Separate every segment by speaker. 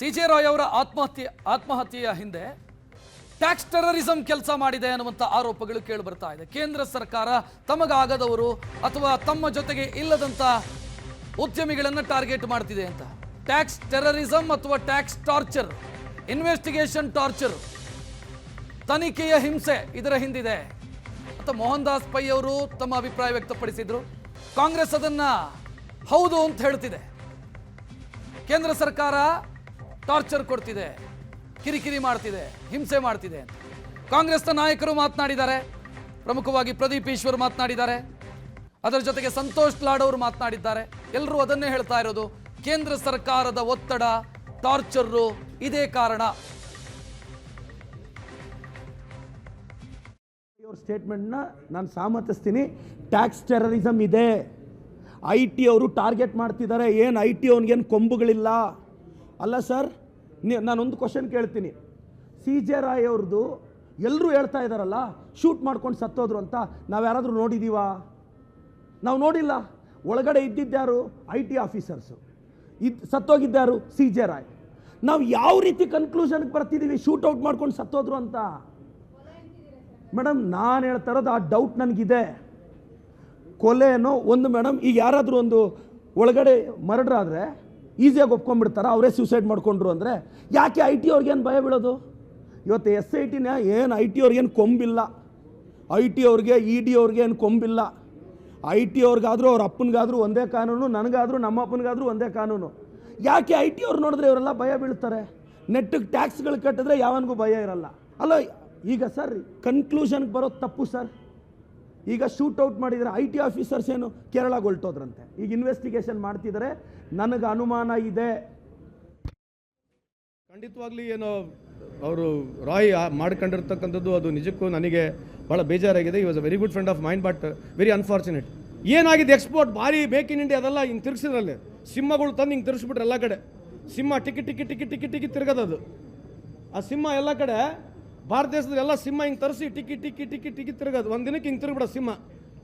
Speaker 1: C J Roy ಅವರ ಆತ್ಮಹತ್ಯೆ, ಆತ್ಮಹತ್ಯೆಯ ಹಿಂದೆ ಟ್ಯಾಕ್ಸ್ ಟೆರರಿಸಂ ಕೆಲಸ ಮಾಡಿದೆ ಅನ್ನುವಂಥ ಆರೋಪಗಳು ಕೇಳಿ ಬರ್ತಾ ಇದೆ. ಕೇಂದ್ರ ಸರ್ಕಾರ ತಮಗಾಗದವರು ಅಥವಾ ತಮ್ಮ ಜೊತೆಗೆ ಇಲ್ಲದಂಥ ಉದ್ಯಮಿಗಳನ್ನು ಟಾರ್ಗೆಟ್ ಮಾಡ್ತಿದೆ ಅಂತ. ಟ್ಯಾಕ್ಸ್ ಟೆರರಿಸಂ ಅಥವಾ ಟ್ಯಾಕ್ಸ್ ಟಾರ್ಚರ್ ಇನ್ವೆಸ್ಟಿಗೇಷನ್ ಟಾರ್ಚರ್ ತನಿಖೆಯ ಹಿಂಸೆ ಇದರ ಹಿಂದಿದೆ ಅಂತ ಮೋಹನ್ ದಾಸ್ ಪೈ ಅವರು ತಮ್ಮ ಅಭಿಪ್ರಾಯ ವ್ಯಕ್ತಪಡಿಸಿದರು. ಕಾಂಗ್ರೆಸ್ ಅದನ್ನು ಹೌದು ಅಂತ ಹೇಳ್ತಿದೆ. ಕೇಂದ್ರ ಸರ್ಕಾರ ಟಾರ್ಚರ್ ಕೊಡ್ತಿದೆ, ಕಿರಿಕಿರಿ ಮಾಡ್ತಿದೆ, ಹಿಂಸೆ ಮಾಡ್ತಿದೆ ಕಾಂಗ್ರೆಸ್ನ ನಾಯಕರು ಮಾತನಾಡಿದ್ದಾರೆ, ಪ್ರಮುಖವಾಗಿ ಪ್ರದೀಪ್ ಈಶ್ವರ್ ಮಾತನಾಡಿದ್ದಾರೆ, ಅದರ ಜೊತೆಗೆ ಸಂತೋಷ್ ಲಾಡ್ ಅವರು ಮಾತನಾಡಿದ್ದಾರೆ. ಎಲ್ಲರೂ ಅದನ್ನೇ ಹೇಳ್ತಾ ಇರೋದು, ಕೇಂದ್ರ ಸರ್ಕಾರದ ಒತ್ತಡ, ಟಾರ್ಚರು ಇದೇ ಕಾರಣ.
Speaker 2: ಸ್ಟೇಟ್ಮೆಂಟ್ ಸ್ಟೇಟ್ಮೆಂಟ್ನ ನಾನು ಸಾಮರ್ಥಿಸ್ತೀನಿ ಟ್ಯಾಕ್ಸ್ ಟೆರರಿಸಮ್ ಇದೆ. ಐ ಟಿ ಅವರು ಟಾರ್ಗೆಟ್ ಮಾಡ್ತಿದ್ದಾರೆ. ಏನು ಐ ಟಿ ಅವ್ನಿಗೇನು ಕೊಂಬುಗಳಿಲ್ಲ. ಅಲ್ಲ ಸರ್ ನಾನು ನಾನೊಂದು ಕ್ವಶನ್ ಕೇಳ್ತೀನಿ. ಸಿ ಜೆ ರಾಯ್ ಅವ್ರದ್ದು ಎಲ್ಲರೂ ಹೇಳ್ತಾ ಇದ್ದಾರಲ್ಲ ಶೂಟ್ ಮಾಡ್ಕೊಂಡು ಸತ್ತೋದ್ರು ಅಂತ ನಾವು ಯಾರಾದರೂ ನೋಡಿದ್ದೀವಾ ನಾವು ನೋಡಿಲ್ಲ. ಒಳಗಡೆ ಇದ್ದಿದ್ದ್ಯಾರು ಐ ಟಿ ಆಫೀಸರ್ಸು ಇದು ಸತ್ತೋಗಿದ್ದಾರು ಸಿ ಜೆ ರಾಯ್ ನಾವು ಯಾವ ರೀತಿ ಕನ್ಕ್ಲೂಷನ್ಗೆ ಬರ್ತಿದ್ದೀವಿ ಶೂಟ್ ಔಟ್ ಮಾಡ್ಕೊಂಡು ಸತ್ತೋದ್ರು ಅಂತ? ಮೇಡಮ್, ನಾನು ಹೇಳ್ತಾ ಇರೋದು ಆ ಡೌಟ್ ನನಗಿದೆ. ಕೊಲೆನೋ ಒಂದು ಮೇಡಮ್, ಈಗ ಯಾರಾದರೂ ಒಂದು ಒಳಗಡೆ ಮರ್ಡರ್ ಆದರೆ ಈಸಿಯಾಗಿ ಒಪ್ಕೊಂಡ್ಬಿಡ್ತಾರ? ಅವರೇ ಸೂಸೈಡ್ ಮಾಡ್ಕೊಂಡ್ರು ಅಂದರೆ ಯಾಕೆ ಐ ಟಿ ಅವ್ರಿಗೇನು ಭಯ ಬೀಳೋದು? ಇವತ್ತು ಎಸ್ ಐ ಟಿನ ಏನು ಐ ಟಿ ಅವ್ರಿಗೇನು ಕೊಂಬಿಲ್ಲ. ಐ ಟಿ ಅವ್ರಿಗೆ ಇ ಡಿ ಅವ್ರಿಗೆ ಏನು ಕೊಂಬಿಲ್ಲ. ಐ ಟಿ ಅವ್ರಿಗಾದರೂ, ಅವ್ರ ಅಪ್ಪನಿಗಾದರೂ ಒಂದೇ ಕಾನೂನು, ನನಗಾದರೂ, ನಮ್ಮ ಅಪ್ಪನಿಗಾದರೂ ಒಂದೇ ಕಾನೂನು. ಯಾಕೆ ಐ ಟಿ ಅವ್ರು ನೋಡಿದ್ರೆ ಇವರೆಲ್ಲ ಭಯ ಬೀಳ್ತಾರೆ? ನೆಟ್ಟಿಗೆ ಟ್ಯಾಕ್ಸ್ಗಳು ಕಟ್ಟಿದ್ರೆ ಯಾವನಿಗೂ ಭಯ ಇರಲ್ಲ. ಅಲ್ಲ, ಈಗ ಸರ್ ಕನ್ಕ್ಲೂಷನ್ಗೆ ಬರೋದು ತಪ್ಪು ಸರ್. ಈಗ ಶೂಟ್ ಔಟ್ ಮಾಡಿದರೆ ಐ ಟಿ ಆಫೀಸರ್ಸ್ ಏನು ಕೇರಳಗೆ ಹೊಲ್ಟೋದ್ರಂತೆ ಈಗ ಇನ್ವೆಸ್ಟಿಗೇಷನ್ ಮಾಡ್ತಿದ್ದಾರೆ ನನಗೆ ಅನುಮಾನ ಇದೆ.
Speaker 3: ಖಂಡಿತವಾಗ್ಲಿ ಏನು ಅವರು ರಾಯ್ ಮಾಡ್ಕೊಂಡಿರ್ತಕ್ಕಂಥದ್ದು ಅದು ನಿಜಕ್ಕೂ ನನಗೆ ಭಾಳ ಬೇಜಾರಾಗಿದೆ. ಈ was a very good friend of mind but very unfortunate ಏನಾಗಿದೆ? ಎಕ್ಸ್ಪೋರ್ಟ್ ಭಾರಿ ಮೇಕ್ ಇನ್ ಇಂಡಿಯಾ ಅದೆಲ್ಲ ಹಿಂಗೆ ತಿರ್ಗಿಸಿದ್ರಲ್ಲಿ. ಸಿಂಹಗಳು ತಂದು ಹಿಂಗೆ ತಿರ್ಗಿಸ್ಬಿಟ್ರೆ ಎಲ್ಲ ಕಡೆ. ಸಿಂಹ ಟಿಕಿ ಟಿಕಿ ಟಿಕಿ ಟಿಕಿ ಟಿಕಿ ತಿರ್ಗದದು. ಆ ಸಿಂಹ ಎಲ್ಲ ಕಡೆ ಭಾರತ ದೇಶದಲ್ಲಿ ಎಲ್ಲ ಸಿಂಹ ಹಿಂಗೆ ತರಿಸಿ ಟಿಕ್ಕಿ ಟಿಕ್ಕಿ ಟಿಕ್ಕಿ ಟಿಕ್ಕಿ ತಿರುಗೋದು. ಒಂದು ದಿನಕ್ಕೆ ಹಿಂಗೆ ತಿರುಗಿಬಿಡ ಸಿಂಹ.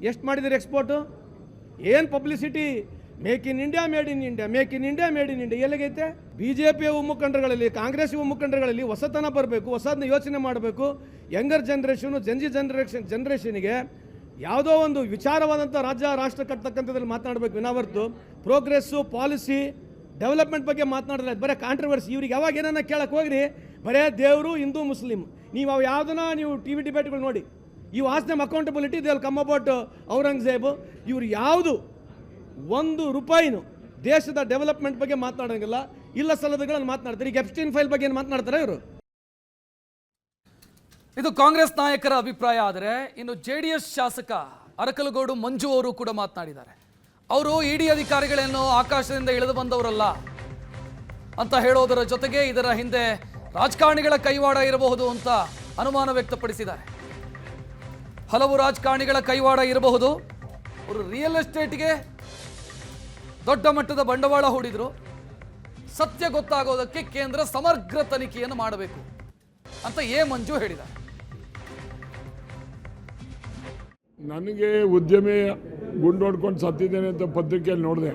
Speaker 3: ಎಷ್ಟು ಮಾಡಿದಿರಿ ಎಕ್ಸ್ಪೋರ್ಟು ಏನು publicity make in India made in India make in India made in India ಎಲ್ಲಿಗೈತೆ? B J P ಮುಖಂಡರುಗಳಲ್ಲಿ, ಕಾಂಗ್ರೆಸ್ ಯುವ ಮುಖಂಡರಲ್ಲಿ ಹೊಸತನ ಬರಬೇಕು ಹೊಸದನ್ನ ಯೋಚನೆ ಮಾಡಬೇಕು. ಯಂಗರ್ ಜನ್ರೇಷನು ಜಂಜಿ ಜನ್ರೇಷನ್ ಜನ್ರೇಷನ್ಗೆ ಯಾವುದೋ ಒಂದು ವಿಚಾರವಾದಂಥ ರಾಜ್ಯ, ರಾಷ್ಟ್ರ ಕಟ್ತಕ್ಕಂಥದ್ರಲ್ಲಿ ಮಾತನಾಡಬೇಕು ವಿನಾವರ್ತು ಪ್ರೋಗ್ರೆಸ್ಸು ಪಾಲಿಸಿ ಡೆವಲಪ್ಮೆಂಟ್ ಬಗ್ಗೆ ಮಾತನಾಡಿದ್ರೆ ಬರೀ ಕಾಂಟ್ರವರ್ಸಿ ಇವ್ರಿಗೆ ಯಾವಾಗ ಏನನ್ನ ಕೇಳಕ್ಕೆ ಹೋಗ್ರಿ, ಬರೇ ದೇವರು ಹಿಂದೂ ಮುಸ್ಲಿಂ ನೀವು ಅವು ಯಾವುದನ್ನ ನೀವು ಟಿ ವಿ ಡಿಬೇಟ್ಗಳು ನೋಡಿ. ಈ as them accountability they come about Aurangzeb, ಇವರು ಯಾವುದು? ಒಂದು ರೂಪಾಯಿನು ದೇಶದ ಡೆವಲಪ್ಮೆಂಟ್ ಬಗ್ಗೆ ಮಾತನಾಡೋಂಗಿಲ್ಲ. ಇಲ್ಲ ಸಲ್ಲದಗಳನ್ನು ಮಾತನಾಡ್ತಾರೆ. ಈಗ ಎಫ್ಸ್ಟೀನ್ ಫೈಲ್ ಬಗ್ಗೆ ಏನು ಮಾತನಾಡ್ತಾರೆ ಇವರು?
Speaker 1: ಇದು ಕಾಂಗ್ರೆಸ್ ನಾಯಕರ ಅಭಿಪ್ರಾಯ ಆದರೆ, ಇನ್ನು ಜೆ ಡಿ ಎಸ್ ಶಾಸಕ ಅರಕಲಗೋಡು ಮಂಜು ಅವರು ಕೂಡ ಮಾತನಾಡಿದ್ದಾರೆ. ಅವರು ಇಡಿ ಅಧಿಕಾರಿಗಳೇನು ಆಕಾಶದಿಂದ ಇಳಿದು ಬಂದವರಲ್ಲ ಅಂತ ಹೇಳೋದರ ಜೊತೆಗೆ ಇದರ ಹಿಂದೆ ರಾಜಕಾರಣಿಗಳ ಕೈವಾಡ ಇರಬಹುದು ಅಂತ ಅನುಮಾನ ವ್ಯಕ್ತಪಡಿಸಿದ್ದಾರೆ. ಹಲವು ರಾಜಕಾರಣಿಗಳ ಕೈವಾಡ ಇರಬಹುದು. ಅವರು ರಿಯಲ್ ಎಸ್ಟೇಟ್ಗೆ ದೊಡ್ಡ ಮಟ್ಟದ ಬಂಡವಾಳ ಹೂಡಿದ್ರು. ಸತ್ಯ ಗೊತ್ತಾಗೋದಕ್ಕೆ ಕೇಂದ್ರ ಸಮಗ್ರ ತನಿಖೆಯನ್ನು ಮಾಡಬೇಕು ಅಂತ ಎ ಮಂಜು ಹೇಳಿದ
Speaker 4: ನನಗೆ ಉದ್ಯಮಿ ಗುಂಡೋಡ್ಕೊಂಡು ಸತ್ತಿದ್ದೇನೆ ಅಂತ ಪತ್ರಿಕೆಯಲ್ಲಿ ನೋಡಿದೆ.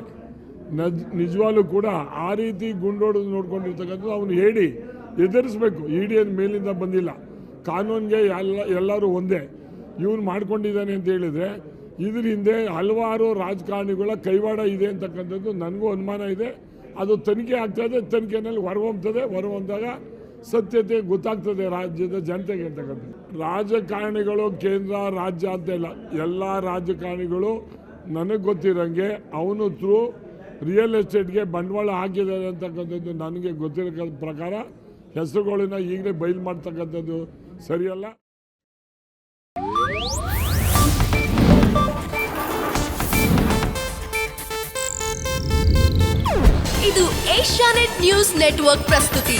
Speaker 4: ನಜ್ ನಿಜವಾಗ್ಲೂ ಕೂಡ ಆ ರೀತಿ ಗುಂಡೋಡ್ ನೋಡ್ಕೊಂಡಿರ್ತಕ್ಕಂಥದ್ದು ಅವನು ಹೇಳಿ ಎದುರಿಸ್ಬೇಕು. ಇಡಿ ಏನು ಮೇಲಿಂದ ಬಂದಿಲ್ಲ. ಕಾನೂನಿಗೆ ಎಲ್ಲ, ಎಲ್ಲರೂ ಒಂದೇ. ಇವನು ಮಾಡ್ಕೊಂಡಿದ್ದಾನೆ ಅಂತ ಹೇಳಿದರೆ, ಇದ್ರ ಹಿಂದೆ ಹಲವಾರು ರಾಜಕಾರಣಿಗಳ ಕೈವಾಡ ಇದೆ ಅಂತಕ್ಕಂಥದ್ದು ನನಗೂ ಅನುಮಾನ ಇದೆ. ಅದು ತನಿಖೆ ಆಗ್ತದೆ ತನಿಖೆನಲ್ಲಿ ಹೊರಹೊಮ್ತದೆ. ಹೊರಹೊಂದಾಗ ಸತ್ಯತೆ ಗೊತ್ತಾಗ್ತದೆ ರಾಜ್ಯದ ಜನತೆಗೆ ಅಂತಕ್ಕಂಥದ್ದು. ರಾಜಕಾರಣಿಗಳು ಕೇಂದ್ರ, ರಾಜ್ಯ ಅಂತ ಇಲ್ಲ. ಎಲ್ಲ ರಾಜಕಾರಣಿಗಳು ನನಗೆ ಗೊತ್ತಿರೋಂಗೆ ಅವನು ಥ್ರೂ ರಿಯಲ್ ಎಸ್ಟೇಟ್ಗೆ ಬಂಡವಾಳ ಹಾಕಿದ್ದಾರೆ ಅಂತಕ್ಕಂಥದ್ದು ನನಗೆ ಗೊತ್ತಿರೋ ಪ್ರಕಾರ ಹೆಸರುಗಳನ್ನ ಈಗಲೇ ಬಯಲು ಮಾಡ್ತಕ್ಕಂಥದ್ದು ಸರಿಯಲ್ಲ?
Speaker 5: ಇದು ಏಷ್ಯಾನೆಟ್ ನ್ಯೂಸ್ ನೆಟ್ವರ್ಕ್ ಪ್ರಸ್ತುತಿ.